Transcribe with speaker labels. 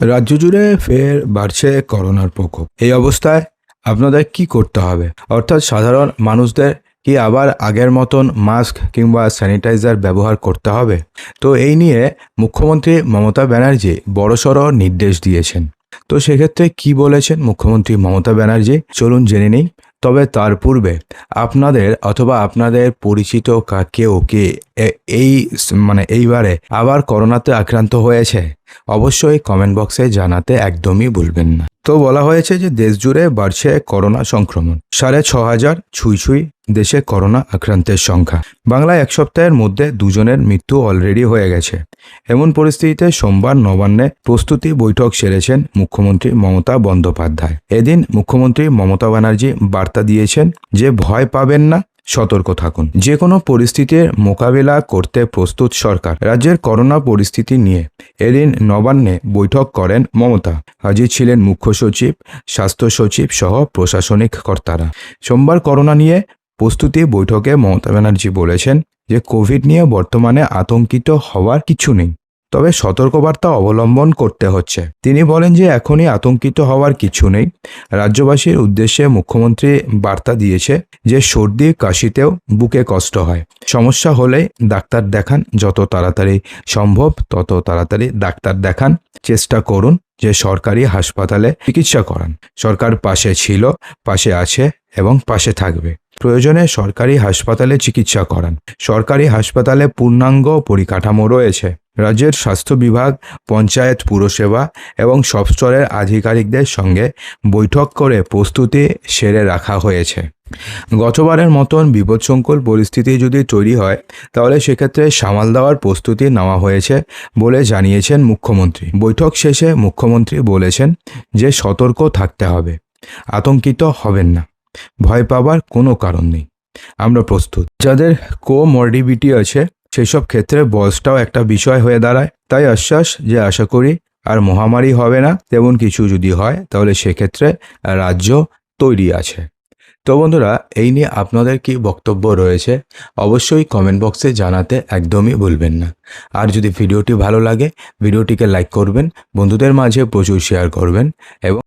Speaker 1: রাজ্য জুড়ে ফের বাড়ছে করোনার প্রকোপ। এই অবস্থায় আপনাদের কি করতে হবে? অর্থাৎ সাধারণ মানুষদের কি আবার আগের মতন মাস্ক কিংবা স্যানিটাইজার ব্যবহার করতে হবে? তো এই নিয়ে মুখ্যমন্ত্রী মমতা ব্যানার্জি বড়সড় নির্দেশ দিয়েছেন। তো সেক্ষেত্রে কি বলেছেন মুখ্যমন্ত্রী মমতা ব্যানার্জি? চলুন জেনে নিই। তবে তার পূর্বে আপনাদের অথবা আপনাদের পরিচিত কাকে ওকে এই মানে এইবারে আবার করোনাতে আক্রান্ত হয়েছে? অবশ্যই কমেন্ট বক্সে জানাতে একদমই ভুলবেন না। তো বলা হয়েছে যে দেশ জুড়ে বাড়ছে করোনা সংক্রমণ। সাড়ে ছ হাজার ছুঁই ছুঁই দেশে করোনা আক্রান্তের সংখ্যা। বাংলায় এক সপ্তাহের মধ্যে দুজনের মৃত্যু অলরেডি হয়ে গেছে। এমন পরিস্থিতিতে সোমবার নবান্নে প্রস্তুতি বৈঠক সেরেছেন মুখ্যমন্ত্রী মমতা বন্দ্যোপাধ্যায়। এদিন মুখ্যমন্ত্রী মমতা ব্যানার্জি বার্তা দিয়েছেন যে ভয় পাবেন না সতর্ক থাকুন। যে কোনো পরিস্থিতির মোকাবেলা করতে প্রস্তুত সরকার। রাজ্যের করোনা পরিস্থিতি নিয়ে এদিন নবান্নে বৈঠক করেন মমতা। হাজির ছিলেন মুখ্য সচিব, স্বাস্থ্য সচিব সহ প্রশাসনিক কর্তারা। সোমবার করোনা নিয়ে প্রস্তুতি বৈঠকে মমতা ব্যানার্জি বলেছেন যে, কোভিড নিয়ে বর্তমানে আতঙ্কিত হওয়ার কিছু নেই। তবে সতর্কবার্তা অবলম্বন করতে হচ্ছে। তিনি বলেন যে এখনই আতঙ্কিত হওয়ার কিছু নেই। রাজ্যবাসীর উদ্দেশ্যে মুখ্যমন্ত্রী বার্তা দিয়েছে যে সর্দি কাশিতেও বুকে কষ্ট হয়। সমস্যা হলেই ডাক্তার দেখান, যত তাড়াতাড়ি সম্ভব তত তাড়াতাড়ি ডাক্তার দেখান। চেষ্টা করুন যে সরকারি হাসপাতালে চিকিৎসা করান। সরকার পাশে ছিল, পাশে আছে এবং পাশে থাকবে। প্রয়োজনে সরকারি হাসপাতালে চিকিৎসা করান। সরকারি হাসপাতালে পূর্ণাঙ্গ পরিকাঠামো রয়েছে। রাজ্যের স্বাস্থ্য বিভাগ, পঞ্চায়েত পুরসেবা এবং সব স্তরের আধিকারিকদের সঙ্গে বৈঠক করে প্রস্তুতি সেরে রাখা হয়েছে। গতবারের মতন বিপদসংকুল পরিস্থিতি যদি তৈরি হয়, তাহলে সেক্ষেত্রে সামাল দেওয়ার প্রস্তুতি নেওয়া হয়েছে বলে জানিয়েছেন মুখ্যমন্ত্রী। বৈঠক শেষে মুখ্যমন্ত্রী বলেছেন যে সতর্ক থাকতে হবে। আতঙ্কিত হবেন না। ভয় পাবার কোনো কারণ নেই। আমরা প্রস্তুত। যাদের কোমর্ডিবিটি আছে সেই সব ক্ষেত্রে বয়সটাও একটা বিষয় হয়ে দাঁড়ায়। তাই আশ্বাস যে আশা করি আর মহামারী হবে না, তেমন কিছু যদি হয়, তাহলে সেক্ষেত্রে রাজ্য তৈরি আছে। তো বন্ধুরা, এই নিয়ে আপনাদের কি বক্তব্য রয়েছে, অবশ্যই কমেন্ট বক্সে জানাতে একদমই ভুলবেন না। আর যদি ভিডিওটি ভালো লাগে, ভিডিওটিকে লাইক করবেন, বন্ধুদের মাঝে প্রচুর শেয়ার করবেন এবং